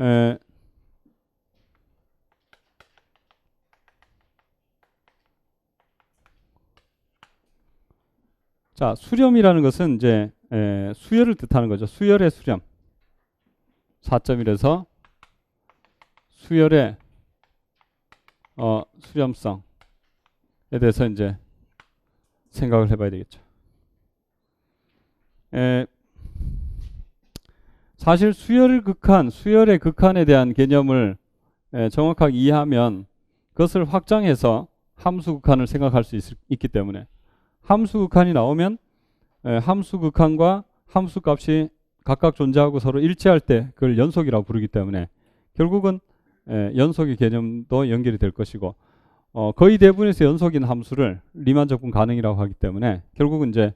에, 자, 수렴이라는 것은 이제 에, 수열을 뜻하는 거죠. 수열의 수렴. 4.1에서 수열의 어, 수렴성에 대해서 이제 생각을 해봐야 되겠죠. 에, 사실 수열 극한, 수열의 극한에 대한 개념을 에, 정확하게 이해하면 그것을 확장해서 함수 극한을 생각할 수 있, 있기 때문에. 함수 극한이 나오면 에, 함수 극한과 함수 값이 각각 존재하고 서로 일치할 때 그걸 연속이라고 부르기 때문에 결국은 에, 연속의 개념도 연결이 될 것이고 어, 거의 대부분에서 연속인 함수를 리만 적분 가능이라고 하기 때문에 결국은 이제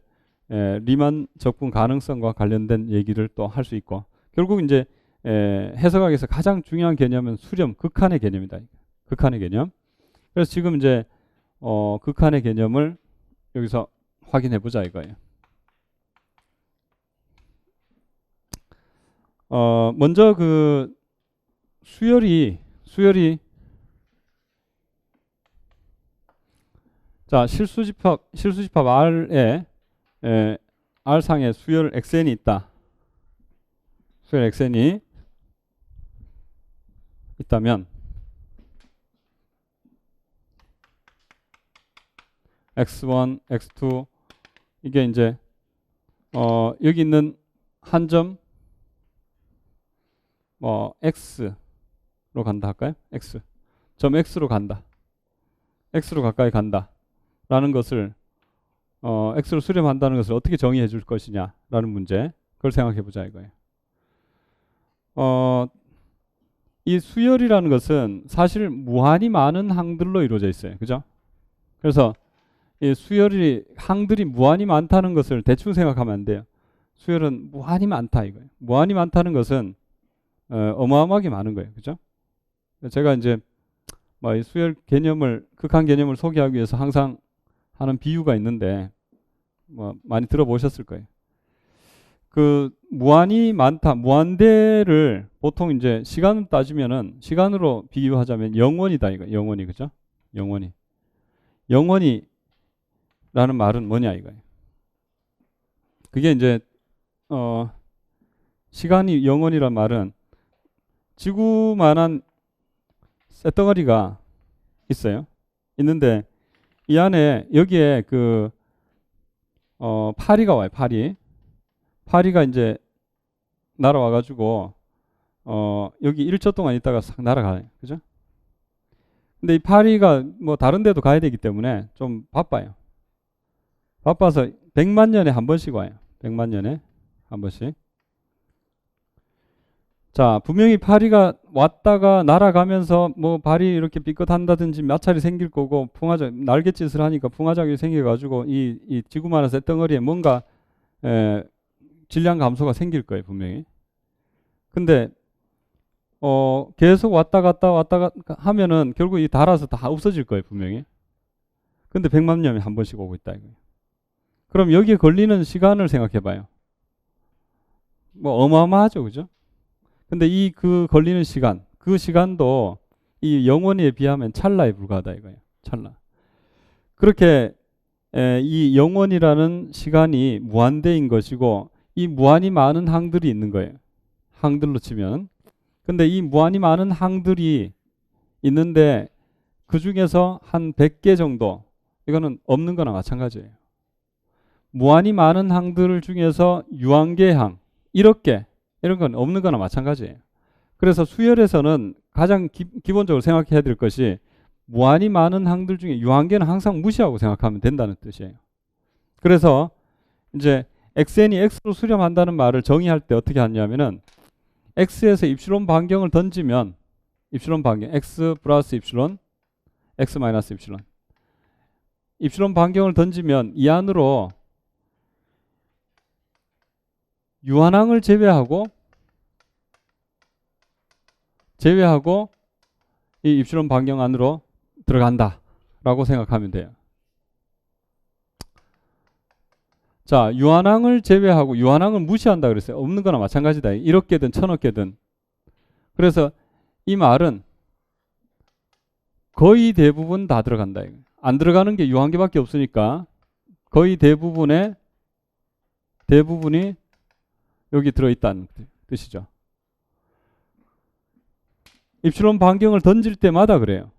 에, 리만 적분 가능성과 관련된 얘기를 또 할 수 있고 결국 이제 에, 해석학에서 가장 중요한 개념은 수렴 극한의 개념이다. 극한의 개념. 그래서 지금 이제 어, 극한의 개념을 여기서 확인해 보자 이거예요. 어, 먼저 그 수열이 수열이 자 실수집합 실수집합 R에 에, R 상에 수열 xn이 있다. 수열 xn이 있다면 x1, x2 이게 이제 어, 여기 있는 한 점 뭐 x로 간다 할까요? x 점 x로 간다. x로 가까이 간다. 라는 것을 어, x로 수렴한다는 것을 어떻게 정의해 줄 것이냐라는 문제. 그걸 생각해 보자 이거예요. 어, 이 수열이라는 것은 사실 무한히 많은 항들로 이루어져 있어요. 그죠? 그래서 이 수열이 항들이 무한히 많다는 것을 대충 생각하면 안 돼요. 수열은 무한히 많다 이거예요. 무한히 많다는 것은 어, 어마어마하게 많은 거예요. 그죠? 제가 이제 뭐이 수열 개념을 극한 개념을 소개하기 위해서 항상 하는 비유가 있는데 뭐 많이 들어보셨을 거예요. 그 무한히 많다, 무한대를 보통 이제 시간 따지면은 시간으로 비유하자면 영원이다 이거 영원이 그죠? 영원이 영원히라는 말은 뭐냐 이거예요. 그게 이제 어 시간이 영원이란 말은 지구만한 쇳덩어리가 있어요. 있는데 이 안에 여기에 그 어, 파리가 와요. 파리. 파리가 이제 날아와 가지고 어, 여기 1초 동안 있다가 싹 날아가요. 그죠? 근데 이 파리가 뭐 다른 데도 가야 되기 때문에 좀 바빠요. 바빠서 100만 년에 한 번씩 와요. 100만 년에 한 번씩. 자, 분명히 파리가 왔다가 날아가면서 뭐 발이 이렇게 삐끗한다든지 마찰이 생길 거고 풍화작 날갯짓을 하니까 풍화작용이 생겨 가지고 이, 이 지구만한 쇳덩어리에 뭔가 에, 질량 감소가 생길 거예요 분명히. 근데 어 계속 왔다 갔다 왔다 갔다 하면은 결국 이 달아서 다 없어질 거예요 분명히. 근데 100만 년에 한 번씩 오고 있다 이거예요. 그럼 여기에 걸리는 시간을 생각해봐요. 뭐 어마어마하죠, 그죠? 근데 이 그 걸리는 시간, 그 시간도 이 영원히에 비하면 찰나에 불과하다 이거예요. 찰나. 그렇게 에, 이 영원이라는 시간이 무한대인 것이고 이 무한히 많은 항들이 있는 거예요. 항들로 치면. 근데 이 무한히 많은 항들이 있는데 그 중에서 한 100개 정도 이거는 없는 거나 마찬가지예요. 무한히 많은 항들 중에서 유한계항 1억 개 이런 건 없는 거나 마찬가지예요. 그래서 수열에서는 가장 기, 본적으로 생각해야 될 것이 무한히 많은 항들 중에 유한계는 항상 무시하고 생각하면 된다는 뜻이에요. 그래서 이제 xn이 x로 수렴한다는 말을 정의할 때 어떻게 하냐면은 x에서 입실론 반경을 던지면 입실론 반경 x 플러스 입실론 x 마이너스 입실론 입실론 반경을 던지면 이 안으로 유한항을 제외하고 제외하고 이 입실론 반경 안으로 들어간다 라고 생각하면 돼요. 자, 유한항을 제외하고 유한항을 무시한다 그랬어요. 없는 거나 마찬가지다. 1억 개든 천억 개든. 그래서 이 말은 거의 대부분 다 들어간다. 안 들어가는 게 유한계밖에 없으니까 거의 대부분의 대부분이 여기 들어있다는 뜻이죠. 입실론 반경을 던질 때마다 그래요.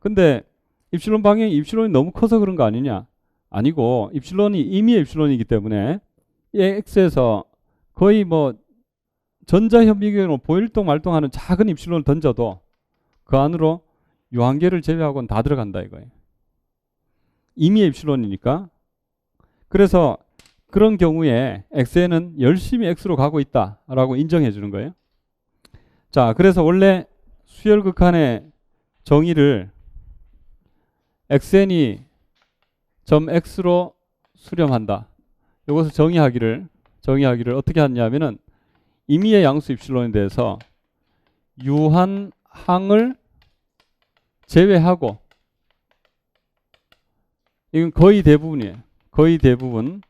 근데 입실론 반경이 입실론이 너무 커서 그런 거 아니냐? 아니고 입실론이 이미 입실론이기 때문에 이 x에서 거의 뭐 전자현미경으로 보일동 말동하는 작은 입실론을 던져도 그 안으로 유한계를 제외하고는 다 들어간다 이거예요. 이미 입실론이니까. 그래서 그런 경우에 x에는 열심히 x로 가고 있다라고 인정해 주는 거예요. 자, 그래서 원래 수열 극한의 정의를 xn이 점 x로 수렴한다. 이것을 정의하기를 정의하기를 어떻게 하냐면은 임의의 양수 입실론에 대해서 유한 항을 제외하고 이건 거의 대부분이에요. 거의 대부분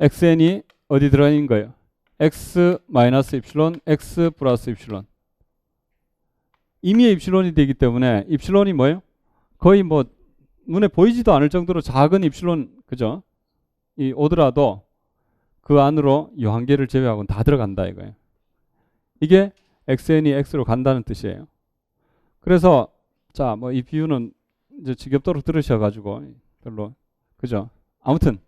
xn이 어디 들어 있는 거예요? x 마이너스 입실론, x 플러스 입실론. 임의의 입실론이 되기 때문에 입실론이 뭐예요? 거의 뭐 눈에 보이지도 않을 정도로 작은 입실론 그죠? 이 오더라도 그 안으로 유한계를 제외하고는 다 들어간다 이거예요. 이게 xn이 x로 간다는 뜻이에요. 그래서 자 뭐 이 비유는 이제 지겹도록 들으셔가지고 별로 그죠? 아무튼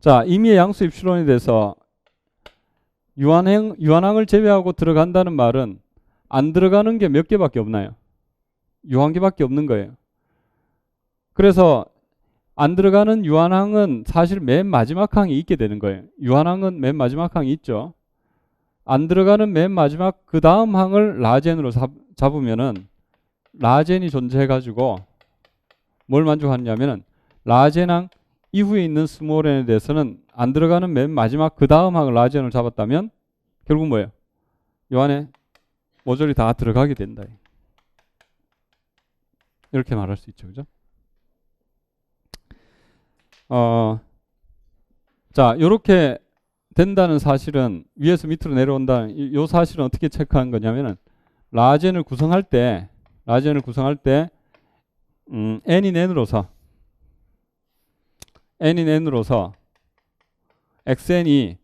자 임의의 양수 입실론에 대해서 유한행 유한항을 제외하고 들어간다는 말은 안 들어가는 게 몇 개밖에 없나요? 유한계밖에 없는 거예요. 그래서 안 들어가는 유한항은 사실 맨 마지막 항이 있게 되는 거예요. 유한항은 맨 마지막 항이 있죠. 안 들어가는 맨 마지막 그 다음 항을 라젠으로 잡, 잡으면은 라젠이 존재해가지고 뭘 만족하느냐면은 라젠항 이후에 있는 스몰 n에 대해서는 안 들어가는 맨 마지막 그 다음 항을 라젠으로 잡았다면 결국 뭐예요? 요 안에 모조리 다 들어가게 된다. 이렇게 말할 수 있죠. 그죠? 어, 자, 요렇게 된다는 사실은 위에서 밑으로 내려온다는 이, 요 사실은 어떻게 체크한 거냐면은 라젠을 구성할 때 라젠을 구성할 때 음, n인 n으로서 n인 n으로서 xn이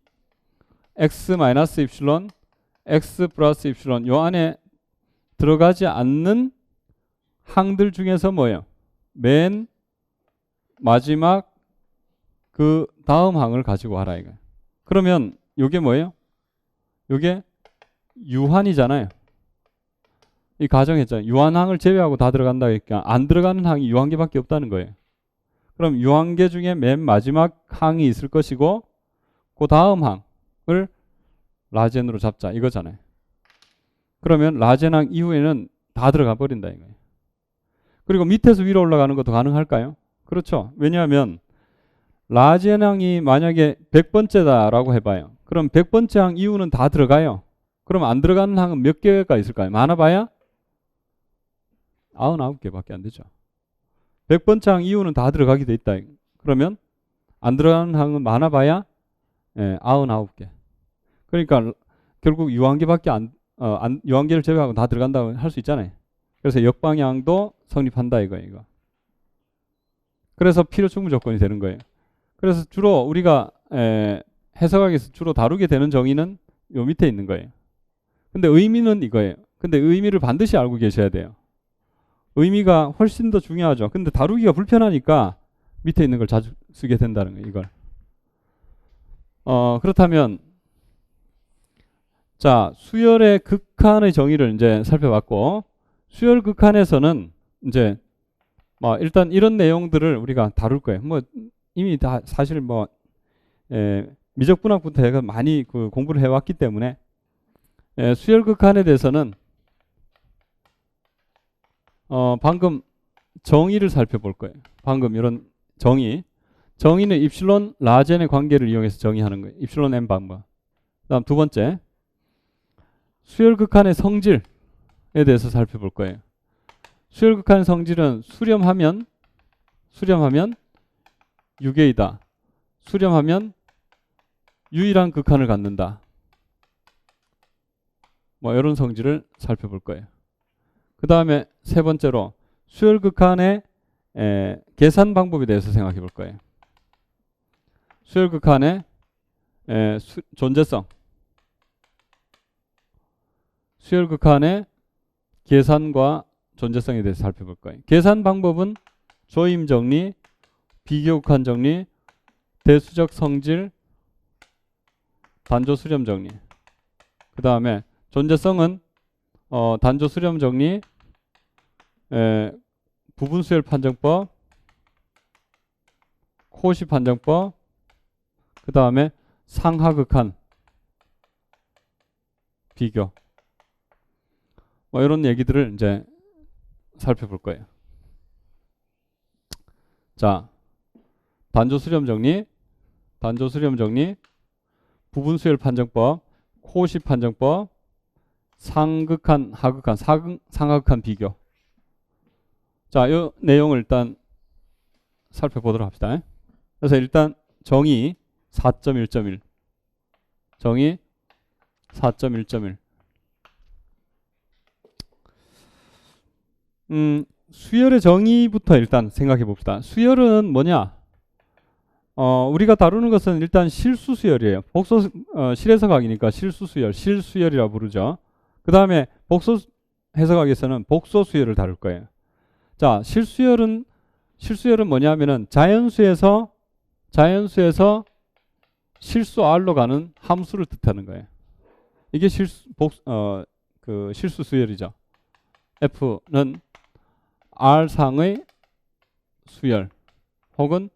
x 마이너스 입실론 x 플러스 입실론 요 안에 들어가지 않는 항들 중에서 뭐예요? 맨 마지막 그 다음 항을 가지고 와라 이거. 그러면 요게 뭐예요? 요게 유한이잖아요. 이 가정했잖아요. 유한항을 제외하고 다 들어간다 그러니까 안 들어가는 항이 유한계밖에 없다는 거예요. 그럼 유한계 중에 맨 마지막 항이 있을 것이고 그 다음 항을 라젠으로 잡자 이거잖아요. 그러면 라젠항 이후에는 다 들어가 버린다 이거예요. 그리고 밑에서 위로 올라가는 것도 가능할까요? 그렇죠. 왜냐하면 라젠항이 만약에 100번째다라고 해봐요. 그럼 100번째 항 이후는 다 들어가요. 그럼 안 들어가는 항은 몇 개가 있을까요? 많아봐야 99개밖에 안 되죠. 100번째 항 이후는 다 들어가게 돼 있다. 그러면 안 들어가는 항은 많아봐야 예, 99개. 그러니까 결국 유한계밖에 안, 어, 안 유한계를 제외하고 다 들어간다고 할 수 있잖아요. 그래서 역방향도 성립한다 이거예요. 이거. 그래서 필요 충분 조건이 되는 거예요. 그래서 주로 우리가 에, 해석하기 위해서 주로 다루게 되는 정의는 요 밑에 있는 거예요. 근데 의미는 이거예요. 근데 의미를 반드시 알고 계셔야 돼요. 의미가 훨씬 더 중요하죠. 근데 다루기가 불편하니까 밑에 있는 걸 자주 쓰게 된다는 거예요. 이걸. 어, 그렇다면 자, 수열의 극한의 정의를 이제 살펴봤고 수열 극한에서는 이제 뭐 일단 이런 내용들을 우리가 다룰 거예요. 뭐 이미 다 사실 뭐 에, 미적분학부터 해가 많이 그 공부를 해왔기 때문에 에, 수열 극한에 대해서는 어 방금 정의를 살펴볼 거예요. 방금 이런 정의 정의는 입실론 라젠의 관계를 이용해서 정의하는 거예요. 입실론 n 방법. 그다음 두 번째 수열 극한의 성질에 대해서 살펴볼 거예요. 수열 극한의 성질은 수렴하면 수렴하면 유계이다. 수렴하면 유일한 극한을 갖는다. 뭐 이런 성질을 살펴볼 거예요. 그 다음에 세 번째로 수열 극한의 에, 계산 방법에 대해서 생각해 볼 거예요. 수열 극한의 에, 수, 존재성, 수열 극한의 계산과 존재성에 대해서 살펴볼 거예요. 계산 방법은 조임 정리, 비교 극한 정리, 대수적 성질, 단조 수렴 정리. 그 다음에 존재성은 어, 단조 수렴 정리, 에, 부분 수열 판정법, 코시 판정법, 그 다음에 상하극한 비교. 뭐 이런 얘기들을 이제 살펴볼 거예요. 자, 단조 수렴 정리, 단조 수렴 정리, 부분 수열 판정법, 코시 판정법, 상극한, 하극한, 상극, 상하극한 비교. 자, 이 내용을 일단 살펴보도록 합시다. 그래서 일단 정의 4.1.1 정의 4.1.1 음, 수열의 정의부터 일단 생각해 봅시다. 수열은 뭐냐? 어, 우리가 다루는 것은 일단 실수 수열이에요. 복소 어, 실해석학이니까 실수 수열, 실수열이라고 부르죠. 그 다음에 복소 해석학에서는 복소 수열을 다룰 거예요. 자, 실수열은 실수열은 뭐냐면은 자연수에서 자연수에서 실수 R로 가는 함수를 뜻하는 거예요. 이게 실수 복, 어, 그 실수 수열이죠. F는 R 상의 수열 혹은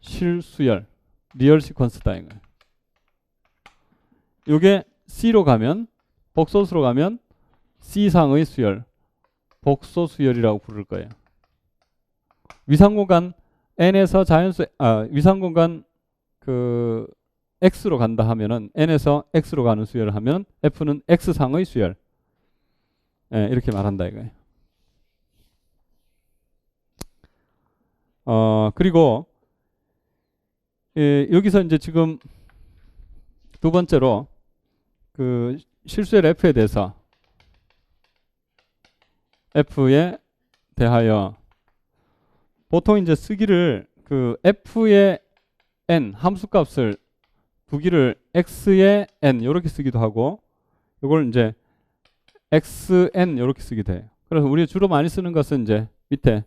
실수열 리얼 시퀀스다 이거예요. 이게 C로 가면 복소수로 가면 C 상의 수열 복소 수열이라고 부를 거예요. 위상공간 n에서 자연수 아 위상공간 그 x로 간다 하면은 n에서 x로 가는 수열을 하면 f는 x 상의 수열 예, 이렇게 말한다 이거예요. 어 그리고 예, 여기서 이제 지금 두 번째로 그 실수열 f에 대해서 f에 대하여 보통 이제 쓰기를 그 f의 n 함수값을 두기를 x의 n 이렇게 쓰기도 하고 이걸 이제 xn 이렇게 쓰기도 해요. 그래서 우리 가 주로 많이 쓰는 것은 이제 밑에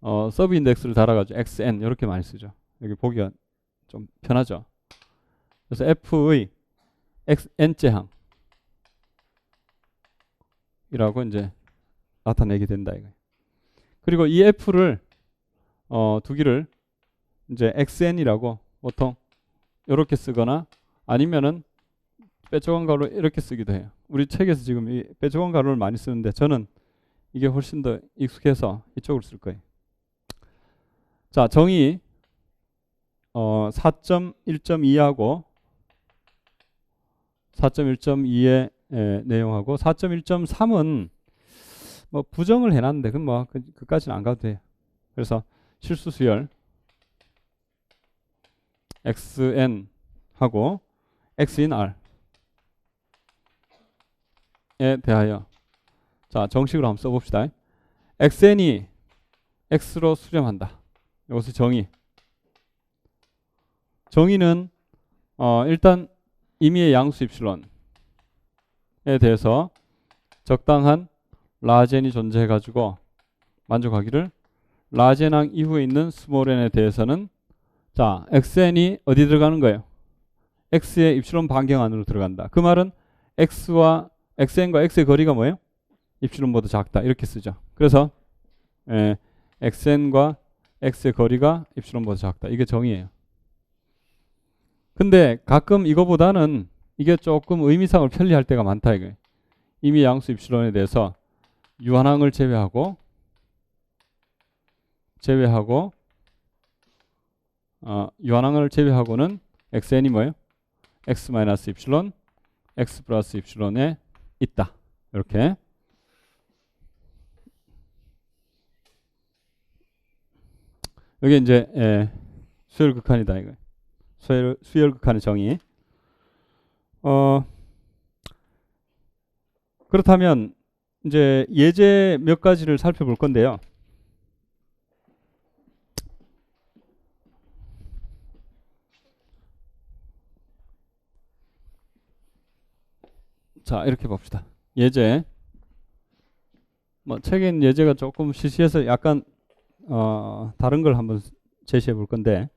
어, 서브 인덱스를 달아가지고 xn 이렇게 많이 쓰죠. 여기 보기가 좀 편하죠. 그래서 f의 xn째 항이라고 이제 나타내게 된다 이거. 그리고 이 f를 어, 두기를 이제 xn이라고 보통 이렇게 쓰거나 아니면은 빼쪽한 가로 이렇게 쓰기도 해요. 우리 책에서 지금 이 빼쪽한 가로를 많이 쓰는데 저는 이게 훨씬 더 익숙해서 이쪽을 쓸 거예요. 자, 정의 어, 4.1.2하고 4.1.2의 에, 내용하고 4.1.3은 뭐 부정을 해놨는데 그건 뭐 그, 그까지는 안 가도 돼요. 그래서 실수 수열 xn 하고 x인 r에 대하여 자 정식으로 한번 써봅시다. xn이 x로 수렴한다. 이것이 정의. 정의는 어, 일단 임의의 양수 입실론에 대해서 적당한 라젠이 존재해 가지고 만족하기를 라젠항 이후에 있는 스몰 n에 대해서는 자 xn이 어디 들어가는 거예요? x의 입실론 반경 안으로 들어간다. 그 말은 x와 xn과 x의 거리가 뭐예요? 입실론보다 작다 이렇게 쓰죠. 그래서 예, xn과 x의 거리가 입실론보다 작다. 이게 정의예요. 근데 가끔 이거보다는 이게 조금 의미상을 편리할 때가 많다 이거예요. 이미 양수 입실론에 대해서 유한항을 제외하고 제외하고 어, 유한항을 제외하고는 xn이 뭐예요? x 마이너스 입실론, x 플러스 입실론에 있다. 이렇게 여기 이제 예, 수열 극한이다 이거. 수열 수열 극한의 정의. 어 그렇다면 이제 예제 몇 가지를 살펴볼 건데요. 자, 이렇게 봅시다. 예제. 뭐 책엔 예제가 조금 시시해서 약간 어, 다른 걸 한번 제시해 볼 건데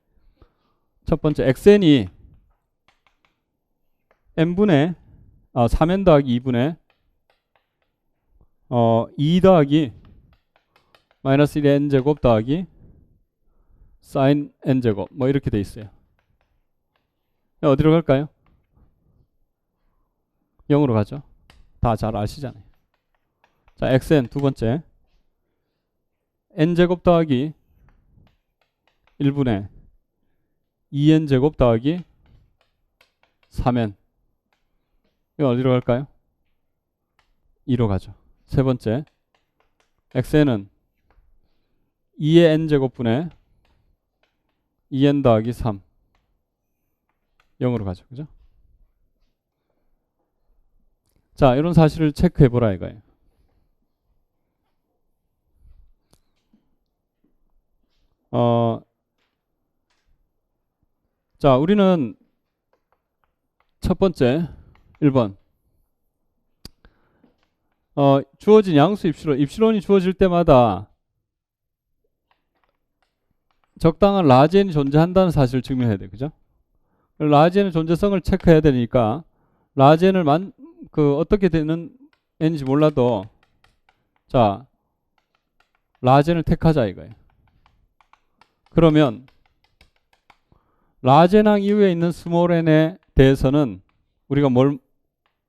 첫 번째 xn이 n분의 아, 3n 더하기 2분의 어, 2 더하기 마이너스 1의 n제곱 더하기 사인 n제곱 뭐 이렇게 돼 있어요. 어디로 갈까요? 0으로 가죠. 다 잘 아시잖아요. 자, xn 두 번째. N제곱 더하기 1분의 2n제곱 더하기 3n. 이거 어디로 갈까요? 2로 가죠. 세 번째. xn은 2의 n제곱분의 2n 더하기 3. 0으로 가죠. 그죠? 자, 이런 사실을 체크해 보라 이거예요. 어, 자, 우리는 첫 번째 1번 어, 주어진 양수 입실론, 입실론이 주어질 때마다 적당한 라젠이 존재한다는 사실을 증명해야 돼, 그죠? 라젠의 존재성을 체크해야 되니까 라젠을 만, 그 어떻게 되는 애인지 몰라도 자 라젠을 택하자 이거예요. 그러면 라젠항 이후에 있는 스몰 n에 대해서는 우리가 뭘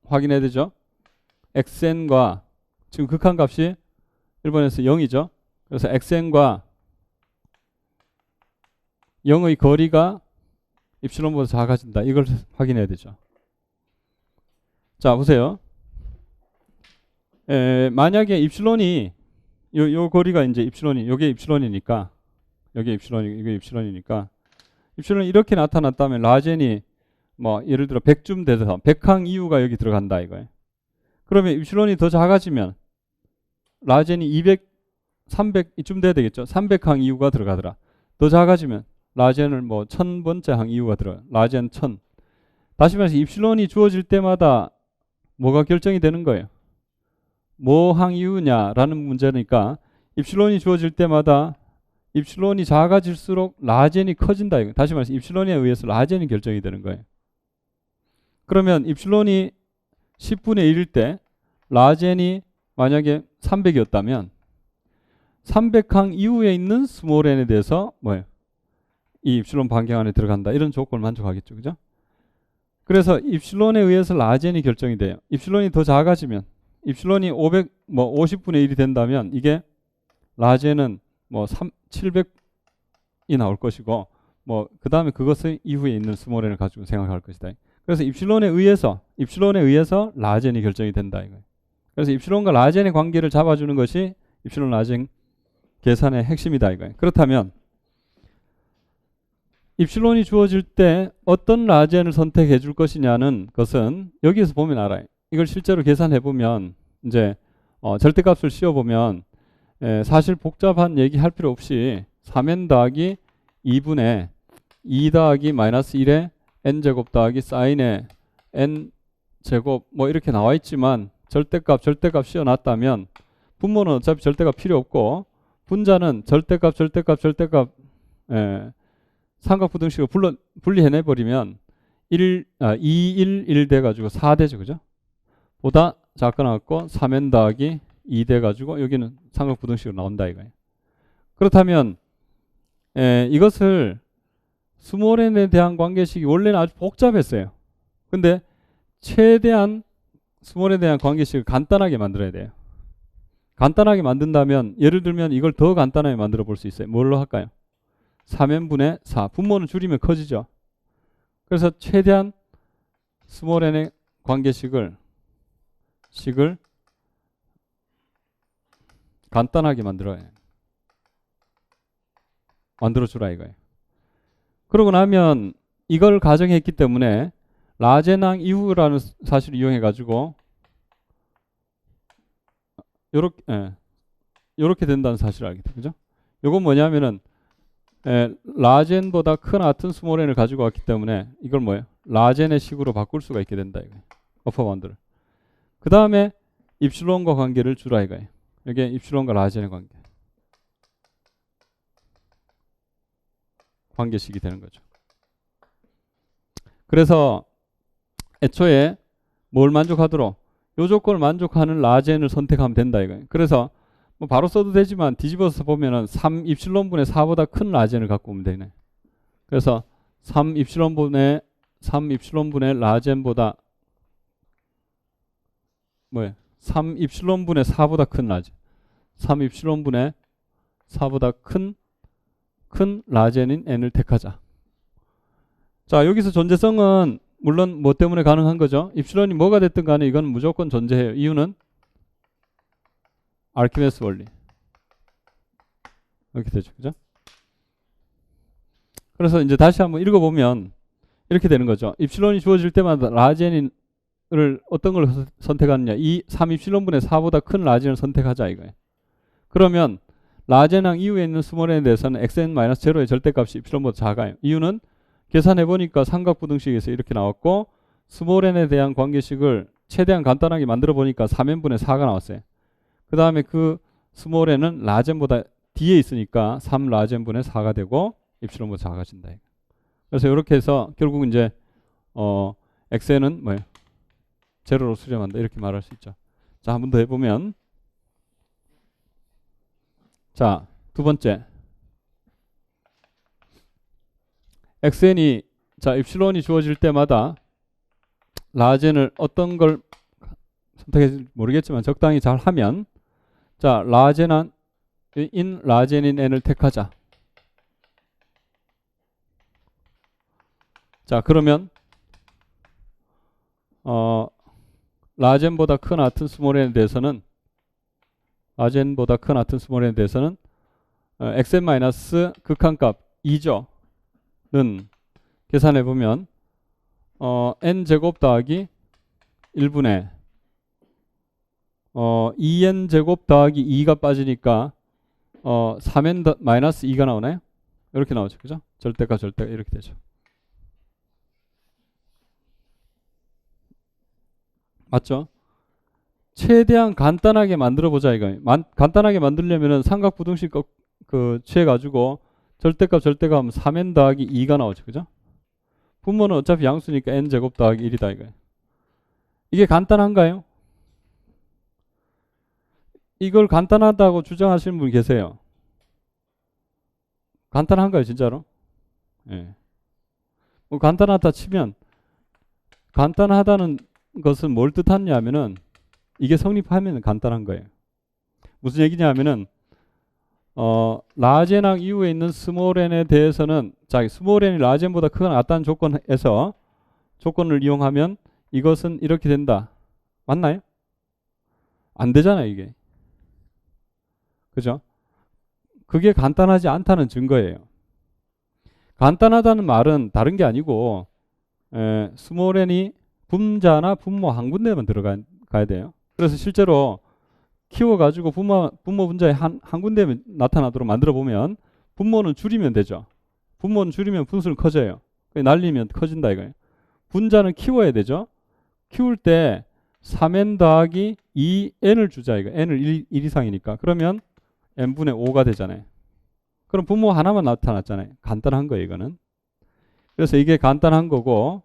확인해야 되죠? xn과 지금 극한값이 1번에서 0이죠. 그래서 xn과 0의 거리가 입실론보다 작아진다. 이걸 확인해야 되죠. 자, 보세요. 에, 만약에 입실론이 요, 요 거리가 이제 입실론이 요게 입실론이니까 여기 입실론이 이게 입실론이니까 입실론이 이렇게 나타났다면 라젠이 뭐 예를 들어 100쯤 돼서 100항 이후가 여기 들어간다 이거예요. 그러면 입실론이 더 작아지면 라젠이 200, 300 이쯤 돼야 되겠죠. 300항 이후가 들어가더라. 더 작아지면 라젠을 뭐 1000번째 항 이후가 들어. 라젠 1000. 다시 말해서 입실론이 주어질 때마다 뭐가 결정이 되는 거예요? 뭐 항 이후냐라는 문제니까 입실론이 주어질 때마다 입실론이 작아질수록 라젠이 커진다. 이거. 다시 말해서 입실론에 의해서 라젠이 결정이 되는 거예요. 그러면 입실론이 10분의 1일 때 라젠이 만약에 300이었다면 300항 이후에 있는 스몰 n에 대해서 뭐예요? 이 입실론 반경 안에 들어간다. 이런 조건을 만족하겠죠. 그죠? 그래서 입실론에 의해서 라젠이 결정이 돼요. 입실론이 더 작아지면 입실론이 500, 뭐 50분의 1이 된다면 이게 라젠은 뭐 3, 700이 나올 것이고 뭐 그 다음에 그것을 이후에 있는 스몰 n을 가지고 생각할 것이다. 그래서 입실론에 의해서 입실론에 의해서 라젠이 결정이 된다 이거예요. 그래서 입실론과 라젠의 관계를 잡아주는 것이 입실론 라젠 계산의 핵심이다 이거예요. 그렇다면 입실론이 주어질 때 어떤 라젠을 선택해 줄 것이냐는 것은 여기에서 보면 알아요. 이걸 실제로 계산해 보면 이제 어, 절대값을 씌워 보면 에, 사실 복잡한 얘기 할 필요 없이 3n 더하기 2분의 2 더하기 마이너스 1의 n제곱 더하기 사인의 n제곱 뭐 이렇게 나와 있지만 절대값 절대값 씌워놨다면 분모는 어차피 절대값 필요 없고 분자는 절대값 절대값 절대값 에, 삼각부등식을 불러, 분리해내 버리면 1, 아, 2, 1, 1 돼가지고 4 되죠. 그죠? 보다 작거나갖고 3n 더하기 2 돼가지고 여기는 삼각부등식으로 나온다 이거예요. 그렇다면 에, 이것을 스몰 n에 대한 관계식이 원래는 아주 복잡했어요. 근데 최대한 스몰에 대한 관계식을 간단하게 만들어야 돼요. 간단하게 만든다면 예를 들면 이걸 더 간단하게 만들어 볼 수 있어요. 뭘로 할까요? 3n분의 4. 분모는 줄이면 커지죠. 그래서 최대한 스몰 n의 관계식을 식을 간단하게 만들어야 해요. 만들어 주라 이거예요. 그러고 나면 이걸 가정했기 때문에 라젠항 이후라는 사실을 이용해 가지고 요렇게 예. 요렇게 된다는 사실을 알게 돼요. 그죠? 요건 뭐냐면은 예, 라젠보다 큰 아튼 스몰 n을 가지고 왔기 때문에 이걸 뭐예요? 라젠의 식으로 바꿀 수가 있게 된다 이거예요. 어퍼 바운드를. 그 다음에 입실론과 관계를 주라 이거예요. 이게 입실론과 라젠의 관계. 관계식이 되는 거죠. 그래서 애초에 뭘 만족하도록 요 조건을 만족하는 라젠을 선택하면 된다 이거예요. 그래서 뭐 바로 써도 되지만 뒤집어서 보면은 3 입실론분의 4보다 큰 라젠을 갖고 오면 되네. 그래서 3 입실론분의 3 입실론분의 라젠보다 뭐예요? 3 입실론분의 4보다 큰 라젠. 3 입실론분의 4보다 큰 큰 라젠인 n을 택하자. 자, 여기서 존재성은 물론 뭐 때문에 가능한 거죠. 입실론이 뭐가 됐든 간에 이건 무조건 존재해요. 이유는 아르키메스 원리. 이렇게 되죠. 그죠? 그래서 이제 다시 한번 읽어보면 이렇게 되는 거죠. 입실론이 주어질 때마다 라젠 을 어떤 걸 선- 선택하느냐. 이 3입실론분의 4보다 큰 라젠을 선택하자 이거예요. 그러면 라젠항 이후에 있는 스몰 n에 대해서는 xn-0의 절대값이 입실론보다 작아요. 이유는 계산해 보니까 삼각부등식에서 이렇게 나왔고 스몰 n에 대한 관계식을 최대한 간단하게 만들어 보니까 3n분의 4가 나왔어요. 그 다음에 그 스몰 n은 라젠보다 뒤에 있으니까 3 라젠분의 4가 되고 입실론보다 작아진다. 그래서 이렇게 해서 결국 이제 어 xn은 뭐예요? 제로로 수렴한다 이렇게 말할 수 있죠. 자, 한 번 더 해보면 자, 두 번째 xn이 자 입실론이 주어질 때마다 라젠을 어떤 걸 선택할지 모르겠지만 적당히 잘 하면 자 라젠한 인 라젠인 n을 택하자. 자 그러면 어 라젠보다 큰 아튼 스몰 n에 대해서는 라젠보다 큰 아튼 스몰 n에 대해서는 어, xn 마이너스 극한값 2죠. 는 계산해 보면 어 n 제곱 더하기 1분의 어 2n 제곱 더하기 2가 빠지니까 어 3n 더, 마이너스 2가 나오나요? 이렇게 나오죠. 그죠? 절대값 절대값 이렇게 되죠. 맞죠? 최대한 간단하게 만들어 보자 이거. 만, 간단하게 만들려면은 삼각 부등식 거- 그 취해 가지고 절대값 절대값 하면 3n 더하기 2가 나오죠. 그죠? 분모는 어차피 양수니까 n 제곱 더하기 1이다 이거예요. 이게 간단한가요? 이걸 간단하다고 주장하시는 분 계세요. 간단한가요, 진짜로? 예. 뭐 간단하다 치면 간단하다는 것은 뭘 뜻하냐면은 이게 성립하면 간단한 거예요. 무슨 얘기냐면은 어, 라젠항 이후에 있는 스몰 n에 대해서는 자, 스몰 n이 라젠보다 크거나 같다는 조건에서 조건을 이용하면 이것은 이렇게 된다. 맞나요? 안 되잖아요, 이게. 그죠? 그게 간단하지 않다는 증거예요. 간단하다는 말은 다른 게 아니고 에, 스몰 n이 분자나 분모 한 군데만 들어가야 돼요. 그래서 실제로 키워가지고 분모, 분모 분자의 한, 한 군데 나타나도록 만들어 보면 분모는 줄이면 되죠. 분모는 줄이면 분수는 커져요. 날리면 커진다 이거예요. 분자는 키워야 되죠. 키울 때 3n 더하기 2n을 주자 이거. n을 1, 1 이상이니까. 그러면 n분의 5가 되잖아요. 그럼 분모 하나만 나타났잖아요. 간단한 거예요 이거는. 그래서 이게 간단한 거고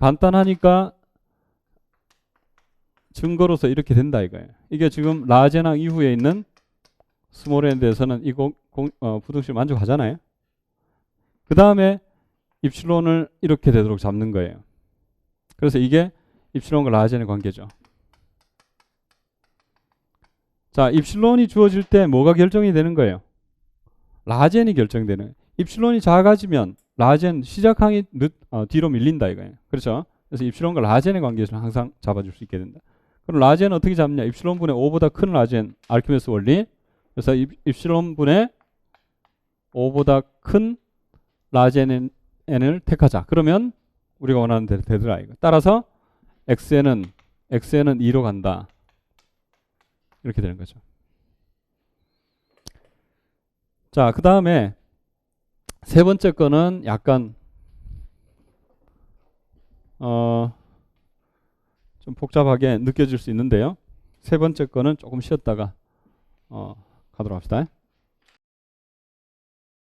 간단하니까 증거로서 이렇게 된다 이거예요. 이게 지금 라젠항 이후에 있는 스몰 n에 대해서는 이 공, 공, 어, 부등식 만족하잖아요. 그 다음에 입실론을 이렇게 되도록 잡는 거예요. 그래서 이게 입실론과 라젠의 관계죠. 자, 입실론이 주어질 때 뭐가 결정이 되는 거예요? 라젠이 결정되는. 입실론이 작아지면 라젠 시작항이 늦, 어, 뒤로 밀린다 이거예요. 그렇죠? 그래서 입실론과 라젠의 관계에서 항상 잡아줄 수 있게 된다. 그럼 라젠 어떻게 잡냐? 입실론분의 5보다 큰 라젠 알키메스 원리. 그래서 입, 입실론분의 5보다 큰 라젠 n을 택하자. 그러면 우리가 원하는 대로 되더라 이거. 따라서 xn은 xn은 2로 간다. 이렇게 되는 거죠. 자, 그 다음에 세 번째 거는 약간 어, 좀 복잡하게 느껴질 수 있는데요. 세 번째 거는 조금 쉬었다가 어, 가도록 합시다.